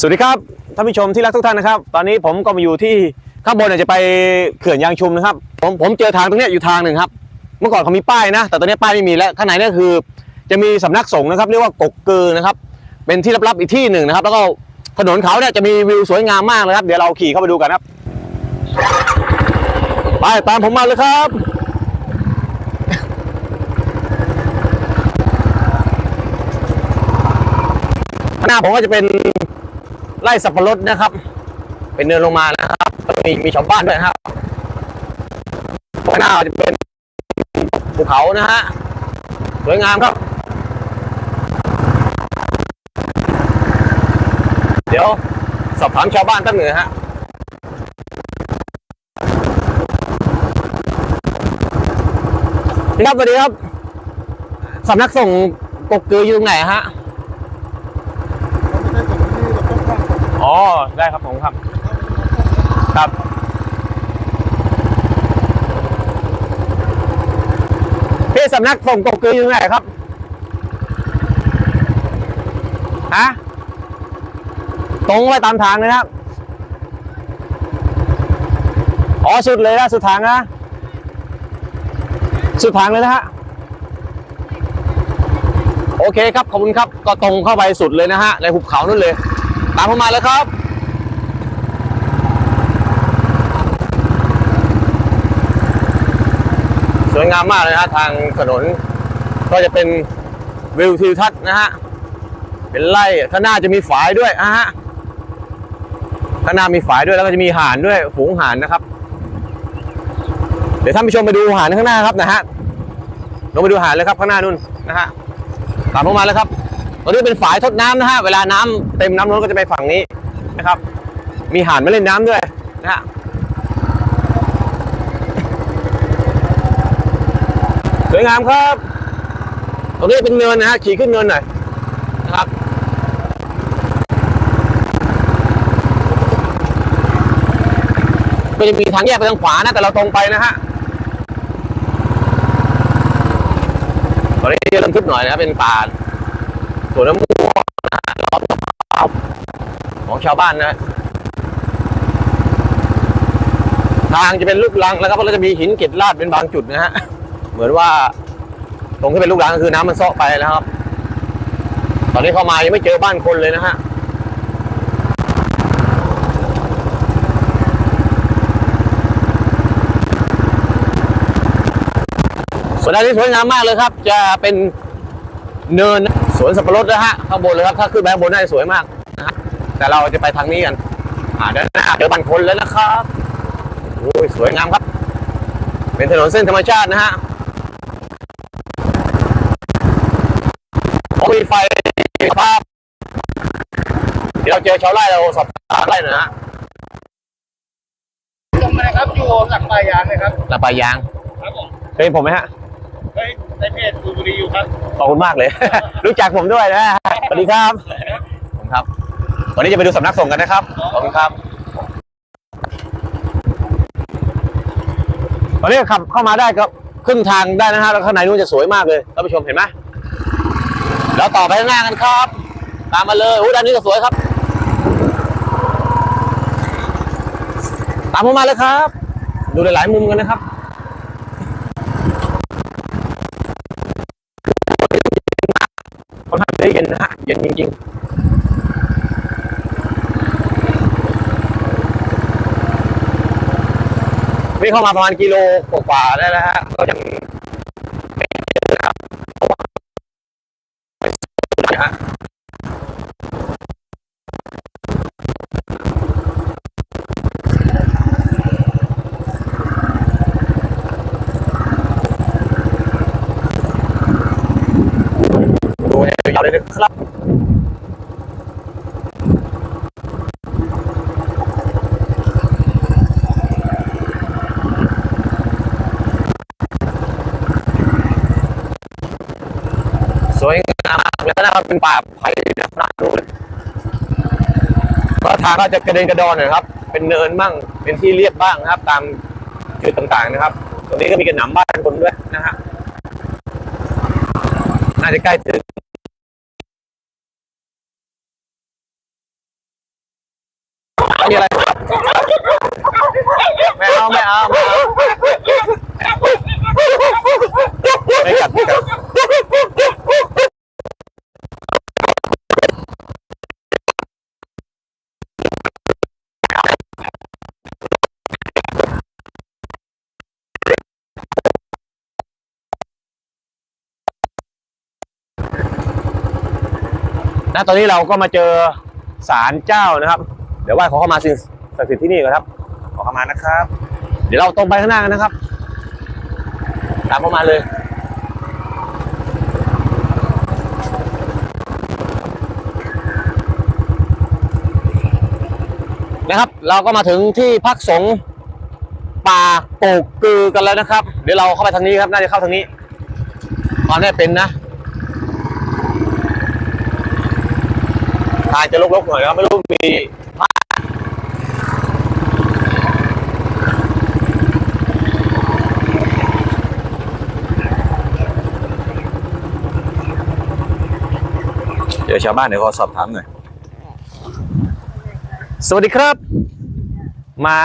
สวัสดีครับท่านผู้ชมที่รักทุกท่านนะครับ ตอนนี้ผมก็มาอยู่ที่ข้างบนเนี่ยจะไปเขื่อนยางชุมนะครับ ผมผมเจอทางตรงนี้อยู่ทางหนึ่งครับ เมื่อก่อนเขามีป้ายนะ แต่ตอนนี้ป้ายไม่มีแล้วข้างในนี่คือ จะมีสำนักสงฆ์นะครับ เรียกว่ากกเกือนะครับ เป็นที่ลับๆอีกที่หนึ่งนะครับ แล้วก็ถนนเขาเนี่ยจะมีวิวสวยงามมากเลยครับ เดี๋ยวเราขี่เข้าไปดูกันครับ ไปตามผมมาเลยครับหน้าผมก็จะเป็น ไร่สับปะรดนะครับ เป็นเนินลงมานะครับแล้วมีมีชาวบ้านด้วยครับข้างหน้าจะเป็นภูเขานะฮะสวยงามครับ เดี๋ยวสอบถามชาวบ้านตั้งหนึ่งฮะครับสวัสดีครับสำนักส่งฆ์กกกืออยู่ตรงไหนฮะ อ๋อ ได้ครับผมครับ ครับพี่สำนักส่งกกกืออยู่ตรงไหนครับ ฮะ ตรงไปตามทางเลยนะครับ อ๋อ สุดเลยนะ สุดทางนะ สุดทางเลยนะฮะ โอเคครับ ขอบคุณครับ ก็ตรงเข้าไปสุดเลยนะฮะ ในหุบเขานั่นเลย ตามผมมาเลยครับ สวยงามมากเลยนะทางถนน ก็จะเป็นวิวทิวทัศน์นะฮะ เป็นไร่ข้างหน้าจะมีฝายด้วยนะฮะข้างหน้ามีฝายด้วยแล้วก็จะมีห่านด้วยฝูงห่านนะครับ เดี๋ยวท่านผู้ชมไปดูห่านข้างหน้าครับนะฮะลงไปดูห่านเลยครับข้างหน้านู่นนะฮะตามผมมาเลยครับ ตรงนี้เป็นฝายทดน้ำนะฮะ เวลาน้ำเต็มน้ำล้นก็จะไปฝั่งนี้นะครับ มีห่านมาเล่นน้ำด้วยนะฮะสวยงามครับ ตรงนี้เป็นเนินนะฮะ ขี่ขึ้นเนินหน่อยนะครับก็จะมีทางแยกไปทางขวานะ แต่เราตรงไปนะฮะตอนนี้เริ่มทึบหน่อยนะครับเป็นป่า สวนน้ำมูกนะฮะรอบของชาวบ้านนะทางจะเป็นลูกลังแล้วก็เราจะมีหินเกล็ดลาดเป็นบางจุดนะฮะ เหมือนว่าตรงที่เป็นลูกลังก็คือน้ำมันเซาะไปนะครับ ตอนนี้เข้ามายังไม่เจอบ้านคนเลยนะฮะส่วนด้านนี้สวยงามมากเลยครับ จะเป็นเนิน สวนสับปะรดนะฮะข้างบนเลยครับถ้าขึ้นไปข้างบนน่าจะสวยมากนะฮะแต่เราจะไปทางนี้กันอ่าด้านหน้าเจอบ้านคนแล้วนะครับโอ้ยสวยงามครับ เป็นถนนเส้นธรรมชาตินะฮะโอ้มีไฟภาพเดี๋ยวเราเจอชาวไร่เราสอบถามไร่หน่อยนะฮะตรงนะครับอยู่หลังปลายยางนะครับลาปายาง ครับผมเคยเห็นผมไหมฮะเฮ้ย ในเพจดูบุรีอยู่ครับขอบคุณมากเลย รู้จักผมด้วยนะสวัสดีครับผมครับ วันนี้จะไปดูสำนักส่งฆ์กันนะครับขอบคุณครับตอนนี้ขับเข้ามาได้ก็ขึ้นทางได้นะฮะแล้วข้างในนู้นจะสวยมากเลยท่านผู้ชมเห็นไหมแล้วต่อไปข้างหน้ากันครับ ตามมาเลยโอ้ด้านนี้ก็สวยครับ ตามผมมาเลยครับ ดูหลายๆมุมกันนะครับ ค่อนข้างจะเย็นนะฮะ เย็นจริงๆวิ่งเข้ามาประมาณกิโลกว่าๆได้แล้วฮะก็ยัง ยาวเลยนะครับสวยงามมากแล้วนะครับเป็นป่าไผ่นะน่าดูเลยก็ทางก็จะกระเด็นกระดอนหน่อยครับ เป็นเนินบ้างเป็นที่เรียบบ้างนะครับ ตามจุดต่างๆนะครับ ตรงนี้ก็มีกระหน่ำบ้านคนด้วยนะฮะน่าจะใกล้ถึง มีอะไรไม่เอาไม่เอาไม่เอาไม่กัดไม่กัดณตอนนี้เราก็มาเจอศาลเจ้านะครับ เดี๋ยวไหว้ขอเข้ามาสิ่งศักดิ์สิทธิ์ที่นี่ก่อนครับ ขอเข้ามานะครับ เดี๋ยวเราตรงไปข้างหน้ากันนะครับ ตามเข้ามาเลยนะครับ เราก็มาถึงที่พักสงฆ์ป่าโกกกือกันแล้วนะครับ เดี๋ยวเราเข้าไปทางนี้ครับ น่าจะเข้าทางนี้ตอนนี้เป็นนะทางจะลกๆหน่อยนะครับไม่รู้มี พระเดี๋ยวชาวบ้านเดี๋ยวขอสอบถามหน่อย สวัสดีครับ มา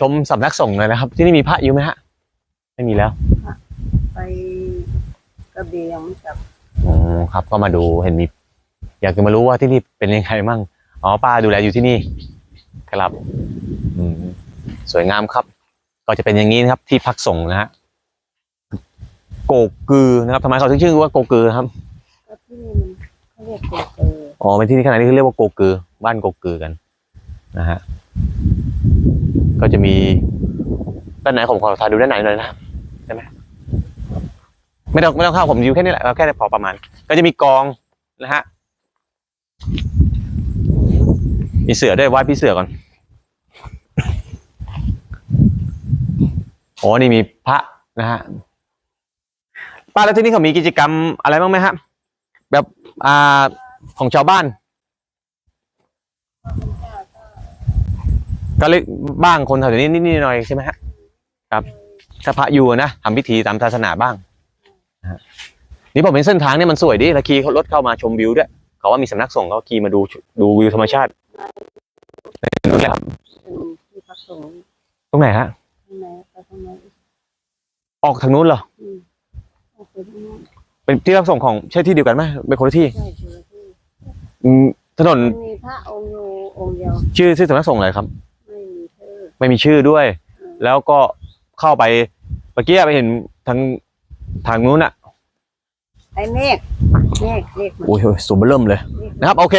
ชมสำนักสงฆ์เลยนะครับ ที่นี่มีพระอยู่ไหมฮะ ไม่มีแล้ว ไปกระเบียงไม่กลับอ๋อครับ ก็มาดูเห็นมี อยากจะมารู้ว่าที่นี่เป็นยังไงมั่งอ๋อป้าดูแลอยู่ที่นี่ครับอืมสวยงามครับ ก็จะเป็นอย่างนี้นะครับ ที่พักสงฆ์นะฮะโกกกือนะครับทำไมเขาถึงชื่อว่าโกกือครับก็ที่นี่มัน เรียกโกเกออ๋อเป็นที่นี่ขนาดนี้เขาเรียกว่าโกกือบ้านโกกือกันนะฮะก็จะมีด้านไหนผมขอถ่ายดูด้านไหนหน่อยนะได้ไหมไม่ต้องไม่ต้องเข้าผมยู่แค่นี้แหละเอาแค่พอประมาณ ก็จะมีกองนะฮะมีเสือด้วยไหว้พี่เสือก่อนโอ้นี่มีพระนะฮะป้าแล้วที่นี่เขามีกิจกรรมอะไรบ้างไหมฮะ แบบอ่าของชาวบ้าน ก็เล็กบ้างคนแถวนี้นิดๆหน่อยๆใช่ไหมฮะครับถ้าพระอยู่นะทำพิธีตามศาสนาบ้างนะฮะนี่ผมเห็นเส้นทางเนี่ยมันสวยดีแล้วขี่รถเข้ามาชมวิวด้วยเขาว่ามีสำนักสงฆ์เขาขี่มาดูดูวิวธรรมชาตินู่นแหละครับเป็นที่พักสงฆ์ตรงไหนฮะข้างในไปข้างในออกทางนู้นเหรออืม เอาไปที่นู่นเป็นที่รับส่งของใช่ที่เดียวกันไหมเป็นคนละที่ใช่คือที่อืมถนนมันมีพระองค์อยู่องค์เดียวชื่อชื่อสำนักสงฆ์อะไรครับ ไม่มีเธอไม่มีชื่อด้วยอืมแล้วก็เข้าไปเมื่อกี้ไปเห็นทางทางนู้นอะไอ้เมฆเมฆเมฆมันโอ้ยสูงเริ่มเลย เมฆมันนะครับโอเค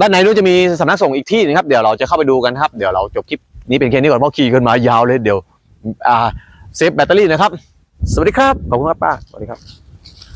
ด้านในนู้นจะมีสำนักสงฆ์อีกที่นะครับ เดี๋ยวเราจะเข้าไปดูกันครับ เดี๋ยวเราจบคลิปนี้เป็นแค่นี้ก่อนเพราะขี่กันมายาวเลยเดี๋ยว อ่าเซฟแบตเตอรี่นะครับ สวัสดีครับ ขอบคุณครับป้าสวัสดีครับ